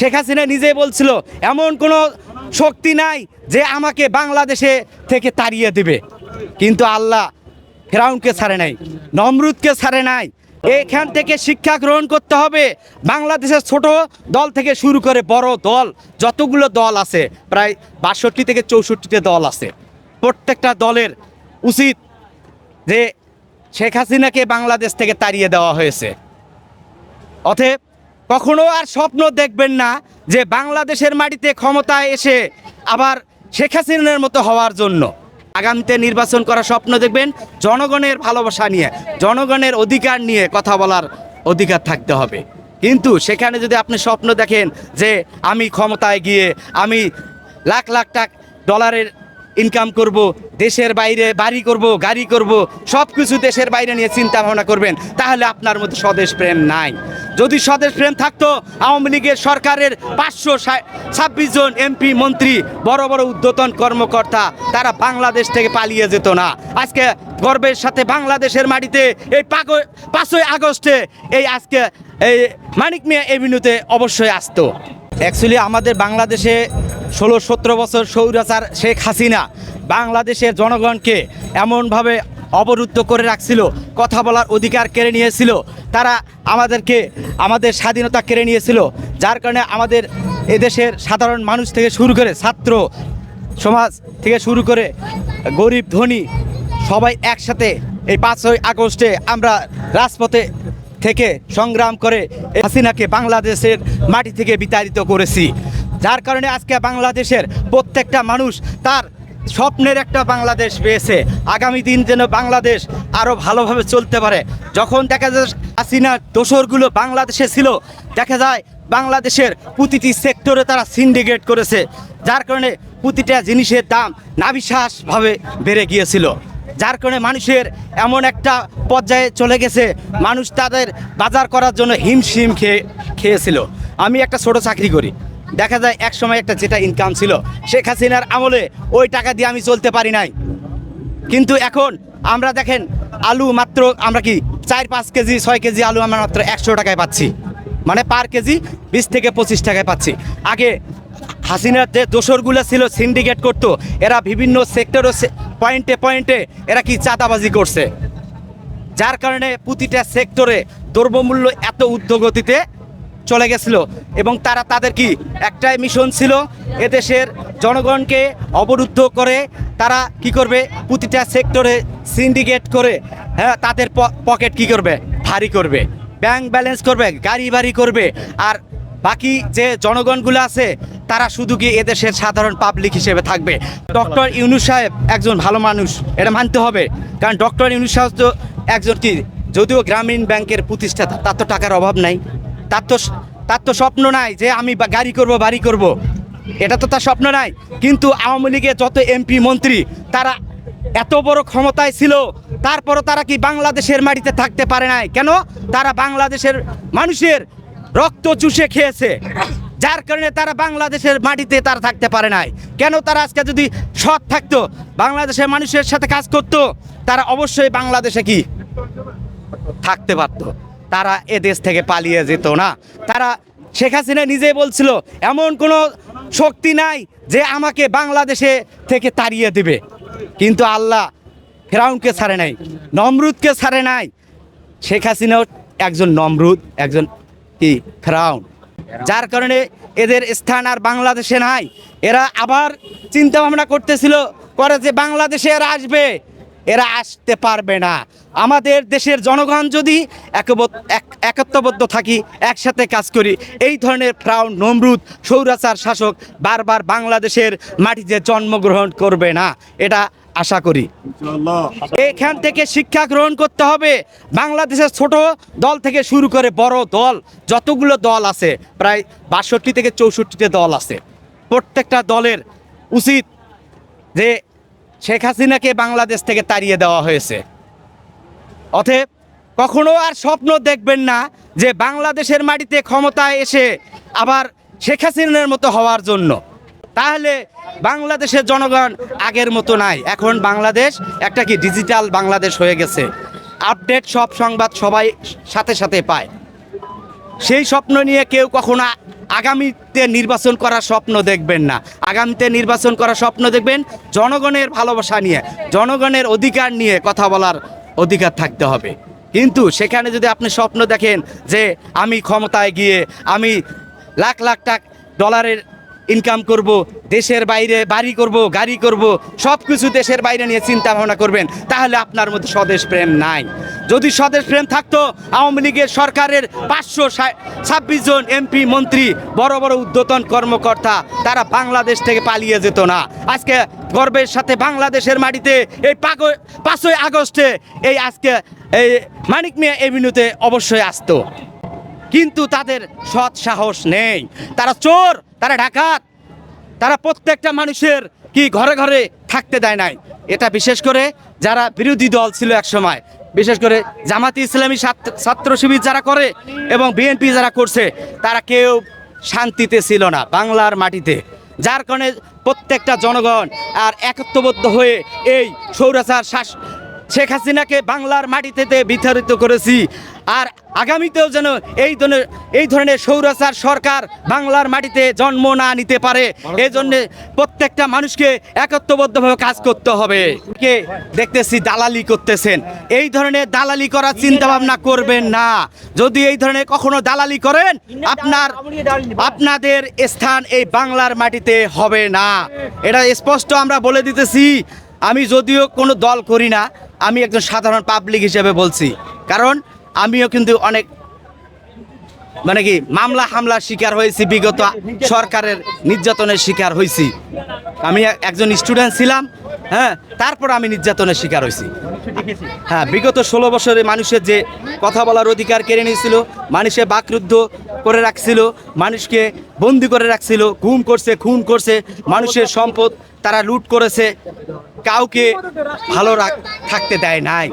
শেখ হাসিনা নিজেই বলছিল, এমন কোনো শক্তি নাই যে আমাকে বাংলাদেশে থেকে তাড়িয়ে দেবে। কিন্তু আল্লাহ ফেরাউনকে ছাড়ে নাই, নমরুদকে ছাড়ে নাই। এখান থেকে শিক্ষা গ্রহণ করতে হবে। বাংলাদেশের ছোট দল থেকে শুরু করে বড় দল, যতগুলো দল আছে, প্রায় বাষট্টি থেকে চৌষট্টিতে দল আছে। প্রত্যেকটা দলের উচিত যে শেখ হাসিনাকে বাংলাদেশ থেকে তাড়িয়ে দেওয়া হয়েছে। অতএব কখনো আর স্বপ্ন দেখবেন না যে বাংলাদেশের মাটিতে ক্ষমতায় এসে আবার শেখ হাসিনার মতো হওয়ার জন্য। আগামীতে নির্বাচন করার স্বপ্ন দেখবেন, জনগণের ভালোবাসা নিয়ে, জনগণের অধিকার নিয়ে কথা বলার অধিকার থাকতে হবে। কিন্তু সেখানে যদি আপনি স্বপ্ন দেখেন যে আমি ক্ষমতায় গিয়ে আমি লাখ লাখ টাকা ডলারের ইনকাম করব, দেশের বাইরে বাড়ি করব, গাড়ি করব সব কিছু দেশের বাইরে নিয়ে চিন্তা ভাবনা করবেন, তাহলে আপনার মধ্যে স্বদেশ প্রেম নাই। যদি স্বদেশ প্রেম থাকতো, আওয়ামী লীগের সরকারের পাঁচশো ছাব্বিশ জন এমপি, মন্ত্রী, বড় বড় উদ্যতন কর্মকর্তা, তারা বাংলাদেশ থেকে পালিয়ে যেত না। আজকে গর্বের সাথে বাংলাদেশের মাটিতে এই পাগো- পাঁচই আগস্টে এই আজকে এই মানিক মিয়া এভিনিউতে অবশ্যই আসতো। অ্যাকচুয়ালি আমাদের বাংলাদেশে ষোলো সতেরো বছর সৌরাচার শেখ হাসিনা, বাংলাদেশের জনগণকে এমনভাবে অবরুদ্ধ করে রাখছিল, কথা বলার অধিকার কেড়ে নিয়েছিল। তারা আমাদেরকে, আমাদের স্বাধীনতা কেড়ে নিয়েছিল, যার কারণে আমাদের এদেশের সাধারণ মানুষ থেকে শুরু করে ছাত্র সমাজ থেকে শুরু করে গরিব, ধনী, সবাই একসাথে এই পাঁচই আগস্টে আমরা রাজপথে থেকে সংগ্রাম করে হাসিনাকে বাংলাদেশের মাটি থেকে বিতাড়িত করেছি। যার কারণে আজকে বাংলাদেশের প্রত্যেকটা মানুষ তার স্বপ্নের একটা বাংলাদেশ পেয়েছে। আগামী দিন যেন বাংলাদেশ আরও ভালোভাবে চলতে পারে। যখন দেখা যায় হাসিনার দোসরগুলো বাংলাদেশে ছিল, দেখা যায় বাংলাদেশের প্রতিটি সেক্টরে তারা সিন্ডিকেট করেছে। যার কারণে প্রতিটা জিনিসের দাম নাবিশ্বাসভাবে বেড়ে গিয়েছিল। যার কারণে মানুষের এমন একটা পর্যায়ে চলে গেছে, মানুষ তাদের বাজার করার জন্য হিমশিম খেয়ে, খেয়েছিল। আমি একটা ছোট চাকরি করি। দেখা যায় এক সময় একটা যেটা ইনকাম ছিল, শেখ হাসিনার আমলে ওই টাকা দিয়ে আমি চলতে পারি নাই। কিন্তু এখন আমরা দেখেন, আলু মাত্র আমরা কি চার পাঁচ কেজি, ছয় কেজি আলু আমরা মাত্র একশো টাকায় পাচ্ছি। মানে পার কেজি বিশ থেকে পঁচিশ টাকায় পাচ্ছি। আগে হাসিনার যে দোসরগুলো ছিল সিন্ডিকেট করতো, এরা বিভিন্ন সেক্টর পয়েন্টে পয়েন্টে এরা কি চাঁদাবাজি করছে। যার কারণে প্রতিটা সেক্টরে দ্রব্যমূল্য এত ঊর্ধ্বগতিতে চলে গেছিল এবং তারা তাদের কি একটাই মিশন ছিল? এদেশের জনগণকে অবরুদ্ধ করে তারা কি করবে? প্রতিটা সেক্টরে সিন্ডিকেট করে হ্যাঁ তাদের পকেট কি করবে? ভারী করবে। ব্যাংক ব্যালেন্স করবে, গাড়ি বাড়ি করবে। আর বাকি যে জনগণগুলো আছে, তারা শুধু কি এদেশের সাধারণ পাবলিক হিসেবে থাকবে? ডক্টর ইউনুস সাহেব একজন ভালো মানুষ, এটা মানতে হবে। কারণ ডক্টর ইউনুস সাহেব তো একজন কি, যদিও গ্রামীণ ব্যাংকের প্রতিষ্ঠাতা, তার তো টাকার অভাব নাই। তার তো তার তো স্বপ্ন নাই যে আমি গাড়ি করব, বাড়ি করব। এটা তো তার স্বপ্ন নাই। কিন্তু আওয়ামী লীগের যত এমপি মন্ত্রী, তারা এত বড় ক্ষমতায় ছিল, তারপরও তারা কি বাংলাদেশের মাটিতে থাকতে পারে নাই? কেন? তারা বাংলাদেশের মানুষের রক্ত চুষে খেয়েছে। যার কারণে তারা বাংলাদেশের মাটিতে তারা থাকতে পারে নাই। কেন তারা আজকে যদি সৎ থাকতো, বাংলাদেশের মানুষের সাথে কাজ করতো, তারা অবশ্যই বাংলাদেশে কি থাকতে পারত? তারা এদেশ থেকে পালিয়ে যেত না। তারা শেখ হাসিনা নিজেই বলছিল, এমন কোনো শক্তি নাই যে আমাকে বাংলাদেশে থেকে তাড়িয়ে দেবে। কিন্তু আল্লাহ ফেরাউনকে ছাড়ে নাই, নমরুদকে ছাড়ে নাই। শেখ হাসিনাও একজন নমরুদ, একজন কি ফেরাউন। যার কারণে এদের স্থান আর বাংলাদেশে নাই। এরা আবার চিন্তা ভাবনা করতেছিল, করে যে বাংলাদেশে এরা আসবে। এরা আসতে পারবে না। আমাদের দেশের জনগণ যদি একত্রবদ্ধ থাকি একসাথে কাজ করি এই ধরনের ফ্রাউন নমরুদ সৌরাচার শাসক বারবার বাংলাদেশের মাটিতে জন্মগ্রহণ করবে না। এটা আশা করি। এখান থেকে শিক্ষা গ্রহণ করতে হবে। বাংলাদেশের ছোট দল থেকে শুরু করে বড় দল যতগুলো দল আছে প্রায় বাষট্টি থেকে চৌষট্টিতে দল আছে। প্রত্যেকটা দলের উচিত যে শেখ হাসিনাকে বাংলাদেশ থেকে তাড়িয়ে দেওয়া হয়েছে। অতএব কখনো আর স্বপ্ন দেখবেন না যে বাংলাদেশের মাটিতে ক্ষমতায় এসে আবার শেখ হাসিনার মতো হওয়ার জন্য। তাহলে বাংলাদেশের জনগণ আগের মতো নাই। এখন বাংলাদেশ একটা কি ডিজিটাল বাংলাদেশ হয়ে গেছে। আপডেট সব সংবাদ সবাই সাথে সাথে পায়। সেই স্বপ্ন নিয়ে কেউ কখনো আগামীতে নির্বাচন করার স্বপ্ন দেখবেন না। আগামীতে নির্বাচন করার স্বপ্ন দেখবেন জনগণের ভালোবাসা নিয়ে, জনগণের অধিকার নিয়ে কথা বলার অধিকার থাকতে হবে। কিন্তু সেখানে যদি আপনি স্বপ্ন দেখেন যে আমি ক্ষমতায় গিয়ে আমি লাখ লাখ টাকা ডলারের ইনকাম করব, দেশের বাইরে বাড়ি করব, গাড়ি করব সব কিছু দেশের বাইরে নিয়ে চিন্তা ভাবনা করবেন, তাহলে আপনার মধ্যে স্বদেশ প্রেম নাই। যদি স্বদেশ প্রেম থাকতো, আওয়ামী লীগের সরকারের পাঁচশো ছাব্বিশ জন এমপি, মন্ত্রী, বড় বড় উদ্যতন কর্মকর্তা, তারা বাংলাদেশ থেকে পালিয়ে যেত না। আজকে গর্বের সাথে বাংলাদেশের মাটিতে এই পাগ পাঁচই আগস্টে এই আজকে এই মানিক মিয়া এভিনিউতে অবশ্যই আসতো। কিন্তু তাদের সৎ সাহস নেই। তারা চোর তারা ডাকাত। তারা প্রত্যেকটা মানুষের কি ঘরে ঘরে থাকতে দেয় নাই। এটা বিশেষ করে যারা বিরোধী দল ছিল এক সময় বিশেষ করে জামাতি ইসলামী ছাত্র- শিবির যারা করে এবং বিএনপি যারা করছে, তারা কেউ শান্তিতে ছিল না বাংলার মাটিতে। যার কারণে প্রত্যেকটা জনগণ আর একত্রবদ্ধ হয়ে এই সৌরাচার শাস শেখ হাসিনাকে বাংলার মাটিতে বিতাড়িত করেছি। আর আগামীতেও যেন এই ধরনের এই ধরনের সৌরাচার সরকার বাংলার মাটিতে জন্ম না নিতে পারে এই জন্যে প্রত্যেকটা মানুষকে একত্রবদ্ধভাবে কাজ করতে হবে। কে দেখতেছি দালালি করতেছেন। এই ধরনের দালালি করার চিন্তা ভাবনা করবেন না। যদি এই ধরনের কখনো দালালি করেন, আপনার, আপনাদের স্থান এই বাংলার মাটিতে হবে না। এটা স্পষ্ট আমরা বলে দিতেছি। আমি যদিও কোনো দল করি না, আমি একজন সাধারণ পাবলিক হিসেবে বলছি। কারণ আমিও কিন্তু অনেক মানে কি মামলা হামলার শিকার হয়েছি, বিগত সরকারের নির্যাতনের শিকার হয়েছি। আমি একজন স্টুডেন্ট ছিলাম হ্যাঁ তারপর আমি নির্যাতনের শিকার হয়েছি। হ্যাঁ বিগত ষোলো বছরে মানুষের যে কথা বলার অধিকার কেড়ে নিয়েছিল মানুষের বাকরুদ্ধ করে রাখছিল, মানুষকে বন্দি করে রাখছিল, গুম করছে, খুন করছে, মানুষের সম্পদ তারা লুট করেছে, কাউকে ভালো থাকতে দেয় নাই।